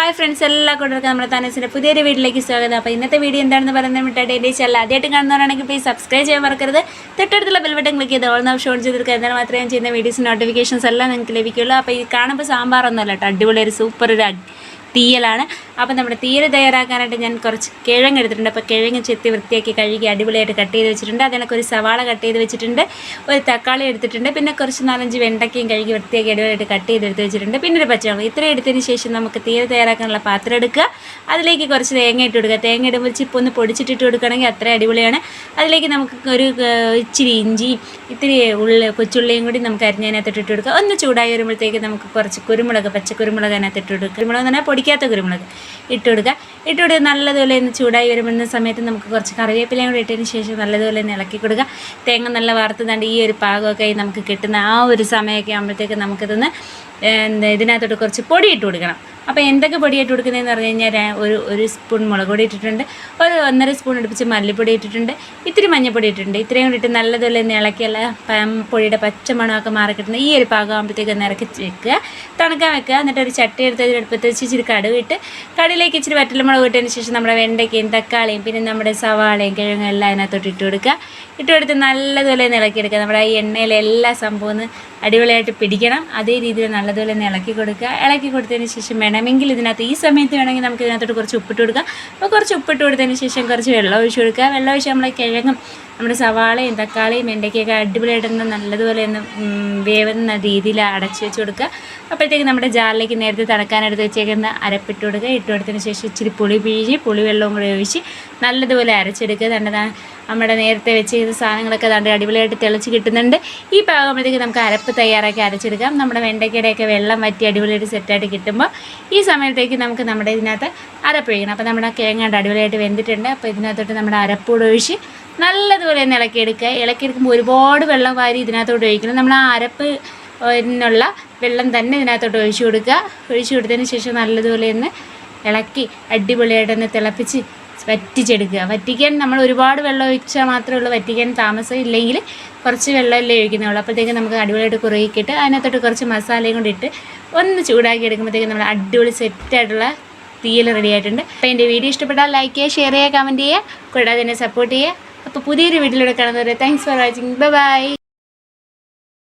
Hi friends എല്ലാ കൂട്ടർക്കും നമ്മുടെ താനസിന്റെ പുതിയൊരു വീട്ടിലേക്ക് സ്വാഗതം. അപ്പോൾ ഇന്നത്തെ വീഡിയോ എന്താണെന്ന് പറയുന്നത് വിട്ടായിട്ട് എന്റെ ചാനൽ ആദ്യമായിട്ട് കാണുന്നവരാണെങ്കിൽ പ്ലീസ് സബ്സ്ക്രൈബ് ചെയ്യാൻ മറക്കരുത്. തൊട്ടടുത്തുള്ള ബെൽ ബട്ടൺ ക്ലിക്ക് ചെയ്ത് ഓൾ നാവ് ഷോൺ ചെയ്തെടുക്കുക എന്നാൽ മാത്രമേ ഞാൻ ചെയ്യുന്ന വീഡിയോസ് നോട്ടിഫിക്കേഷൻസ് എല്ലാം നിങ്ങൾക്ക് ലഭിക്കുള്ളൂ. അപ്പോൾ ഈ കാണുമ്പോൾ സാമ്പാറൊന്നുമല്ല കേട്ടോ. അടിപൊളി ഒരു സൂപ്പർ ഒരു തീയലാണ്. അപ്പോൾ നമ്മുടെ തീയൽ തയ്യാറാക്കാനായിട്ട് ഞാൻ കുറച്ച് കിഴങ്ങ് എടുത്തിട്ടുണ്ട്. അപ്പോൾ കിഴങ്ങ് ചെത്തി വൃത്തിയാക്കി കഴുകി അടിപൊളിയായിട്ട് കട്ട് ചെയ്ത് വെച്ചിട്ടുണ്ട്. അതിനൊക്കെ ഒരു സവാള കട്ട് ചെയ്ത് വെച്ചിട്ടുണ്ട്. ഒരു തക്കാളി എടുത്തിട്ടുണ്ട്. പിന്നെ കുറച്ച് നാലഞ്ച് വെണ്ടയ്ക്കയും കഴുകി വൃത്തിയാക്കി അടിപൊളിയായിട്ട് കട്ട് ചെയ്ത് എടുത്ത് വെച്ചിട്ടുണ്ട്. പിന്നെ ഒരു പച്ചമുളക്. ഇത്രയും എടുത്തതിന് ശേഷം നമുക്ക് തീയൽ തയ്യാറാക്കാനുള്ള പാത്രം എടുക്കുക. അതിലേക്ക് കുറച്ച് തേങ്ങ ഇട്ട് കൊടുക്കുക. തേങ്ങ ഇടുമ്പോൾ ചിപ്പ് ഒന്ന് പൊടിച്ചിട്ടിട്ട് കൊടുക്കുകയാണെങ്കിൽ അത്ര അടിപൊളിയാണ്. അതിലേക്ക് നമുക്ക് ഒരു ഇച്ചിരി ഇഞ്ചി ഇത്തിരി ഉള്ളി കൊച്ചുള്ളിയും കൂടി നമുക്ക് അരിഞ്ഞതിനകത്ത് ഇട്ട് കൊടുക്കുക. ഒന്ന് ചൂടായി വരുമ്പോഴത്തേക്ക് നമുക്ക് കുറച്ച് കുരുമുളക് പച്ച കുരുമുളക് അതിനകത്ത് ഇട്ട് കൊടുക്കുക. കുരുമുളക് എന്ന് പറഞ്ഞാൽ പൊടിക്കാത്ത കുരുമുളക് ഇട്ട് കൊടുക്കുക. ഇട്ട് കൊടുക്കുക നല്ലതുപോലെ ഒന്ന് ചൂടായി വരുമ്പോൾ സമയത്ത് നമുക്ക് കുറച്ച് കറിവേപ്പിലയും കൂടി ഇട്ടതിന് ശേഷം നല്ലതുപോലെ ഒന്ന് ഇളക്കി കൊടുക്കുക. തേങ്ങ നല്ല വറുത്ത് തണ്ട് ഈ ഒരു പാകമൊക്കെ നമുക്ക് കിട്ടുന്ന ആ ഒരു സമയമൊക്കെ ആകുമ്പോഴത്തേക്ക് നമുക്കിതൊന്ന് ഇതിനകത്തോട്ട് കുറച്ച് പൊടി ഇട്ട് കൊടുക്കണം. അപ്പോൾ എന്തൊക്കെ പൊടിയായിട്ട് കൊടുക്കുന്നതെന്ന് പറഞ്ഞു കഴിഞ്ഞാൽ ഒരു ഒരു സ്പൂൺ മുളക് പൊടി ഇട്ടിട്ടുണ്ട്. ഒരു ഒന്നര സ്പൂൺ എടുപ്പിച്ച് മല്ലിപ്പൊടി ഇട്ടിട്ടുണ്ട്. ഇത്തിരി മഞ്ഞൾപ്പൊടി ഇട്ടിട്ടുണ്ട്. ഇത്രയും കൂടി ഇട്ട് നല്ലതുപോലെ ഒന്ന് ഇളക്കിയല്ല പൊടിയുടെ പച്ചമണമൊക്കെ മാറി കിട്ടുന്ന ഈ ഒരു പാകമാകുമ്പോഴത്തേക്ക് ഒന്ന് ഇറക്കി വെക്കുക. തണുക്കാൻ വെക്കുക. എന്നിട്ട് ഒരു ചട്ടി എടുത്ത് അതിൽ അടുപ്പത്ത് വെച്ച് ഇച്ചിരി കടുക് ഇട്ട് കടിയിലേക്ക് ഇച്ചിരി വറ്റൽമുളക് ഇട്ടതിന് ശേഷം നമ്മുടെ വെണ്ടയ്ക്കയും തക്കാളിയും പിന്നെ നമ്മുടെ സവാളയും കിഴങ്ങും എല്ലാം അതിനകത്തോട്ട് ഇട്ട് കൊടുക്കുക. ഇട്ട് കൊടുത്ത് നല്ലതുപോലെ ഒന്ന് ഇളക്കിയെടുക്കുക. നമ്മുടെ ഈ എണ്ണയിലെ എല്ലാ സംഭവം ഒന്ന് അടിപൊളിയായിട്ട് പിടിക്കണം. അതേ രീതിയിൽ നല്ലതുപോലെ ഒന്ന് ഇളക്കി കൊടുക്കുക. ഇളക്കി കൊടുത്തതിന് ശേഷം വേണമെങ്കിൽ ഇതിനകത്ത് ഈ സമയത്ത് വേണമെങ്കിൽ നമുക്ക് ഇതിനകത്തോട്ട് കുറച്ച് ഉപ്പിട്ട് കൊടുക്കുക അപ്പോൾ കുറച്ച് ഉപ്പിട്ട് കൊടുത്തതിന് ശേഷം കുറച്ച് വെള്ളം ഒഴിച്ച് കൊടുക്കുക. വെള്ളം ഒഴിച്ച് നമ്മൾ കിഴങ്ങും നമ്മുടെ സവാളയും തക്കാളിയും വെണ്ടയ്ക്കൊക്കെ അടിപൊളിയായിട്ടൊന്ന് നല്ലതുപോലെ ഒന്ന് വേവുന്ന രീതിയിൽ അടച്ച് വെച്ച് കൊടുക്കുക. അപ്പോഴത്തേക്ക് നമ്മുടെ ജാറിലേക്ക് നേരത്തെ തണക്കാനെടുത്ത് വെച്ചേക്കുന്ന അരപ്പിട്ട് കൊടുക്കുക. ഇട്ട് കൊടുത്തതിന് ശേഷം ഇച്ചിരി പുളി പിഴിഞ്ഞ് പുളി വെള്ളവും കൂടി ഒഴിച്ച് നല്ലതുപോലെ അരച്ചെടുക്കുക. തന്റെ നമ്മുടെ നേരത്തെ വെച്ച് ചെയ്ത സാധനങ്ങളൊക്കെ തണ്ട് അടിപൊളിയായിട്ട് തിളച്ച് കിട്ടുന്നുണ്ട്. ഈ പാകുമ്പോഴത്തേക്ക് നമുക്ക് അരപ്പ് തയ്യാറാക്കി അരച്ചെടുക്കാം. നമ്മുടെ വെണ്ടയ്ക്കയുടെയൊക്കെ വെള്ളം വറ്റി അടിപൊളിയായിട്ട് സെറ്റായിട്ട് കിട്ടുമ്പോൾ ഈ സമയത്തേക്ക് നമുക്ക് നമ്മുടെ ഇതിനകത്ത് അരപ്പൊഴിക്കണം അപ്പോൾ നമ്മുടെ കിഴങ്ങാണ്ട് അടിപൊളിയായിട്ട് വെന്തിട്ടുണ്ട്. അപ്പോൾ ഇതിനകത്തോട്ട് നമ്മുടെ അരപ്പൂട് ഒഴിച്ച് നല്ലതുപോലെ ഒന്ന് ഇളക്കിയെടുക്കുക. ഇളക്കിയെടുക്കുമ്പോൾ ഒരുപാട് വെള്ളം വാരി ഇതിനകത്തോട്ട് ഒഴിക്കണം. നമ്മൾ ആ അരപ്പ് എന്നുള്ള വെള്ളം തന്നെ ഇതിനകത്തോട്ട് ഒഴിച്ചു കൊടുക്കുക. ഒഴിച്ചു കൊടുത്തതിന് ശേഷം നല്ലതുപോലെ ഒന്ന് ഇളക്കി അടിപൊളിയായിട്ടൊന്ന് തിളപ്പിച്ച് വറ്റിച്ചെടുക്കുക. വറ്റിക്കാൻ നമ്മൾ ഒരുപാട് വെള്ളം ഒഴിച്ചാൽ മാത്രമേ ഉള്ളൂ. വറ്റിക്കാൻ താമസം ഇല്ലെങ്കിൽ കുറച്ച് വെള്ളമല്ലേ ഒഴിക്കുന്നുള്ളൂ അപ്പോഴത്തേക്ക് നമുക്ക് അടിപൊളിയായിട്ട് കുറുകിക്കിട്ട് അതിനകത്തോട്ട് കുറച്ച് മസാലയും കൂടി ഇട്ട് ഒന്ന് ചൂടാക്കി എടുക്കുമ്പോഴത്തേക്ക് നമ്മൾ അടിപൊളി സെറ്റായിട്ടുള്ള തീയൽ റെഡി ആയിട്ടുണ്ട്. അപ്പോൾ എന്റെ വീഡിയോ ഇഷ്ടപ്പെട്ടാൽ ലൈക്ക് ചെയ്യുക ഷെയർ ചെയ്യുക കമന്റ് ചെയ്യുക. കൂടാതെ എന്നെ സപ്പോർട്ട് ചെയ്യുക. അപ്പോൾ പുതിയൊരു വീഡിയോയിലൂടെ കാണുന്നവരെ thanks for watching bye bye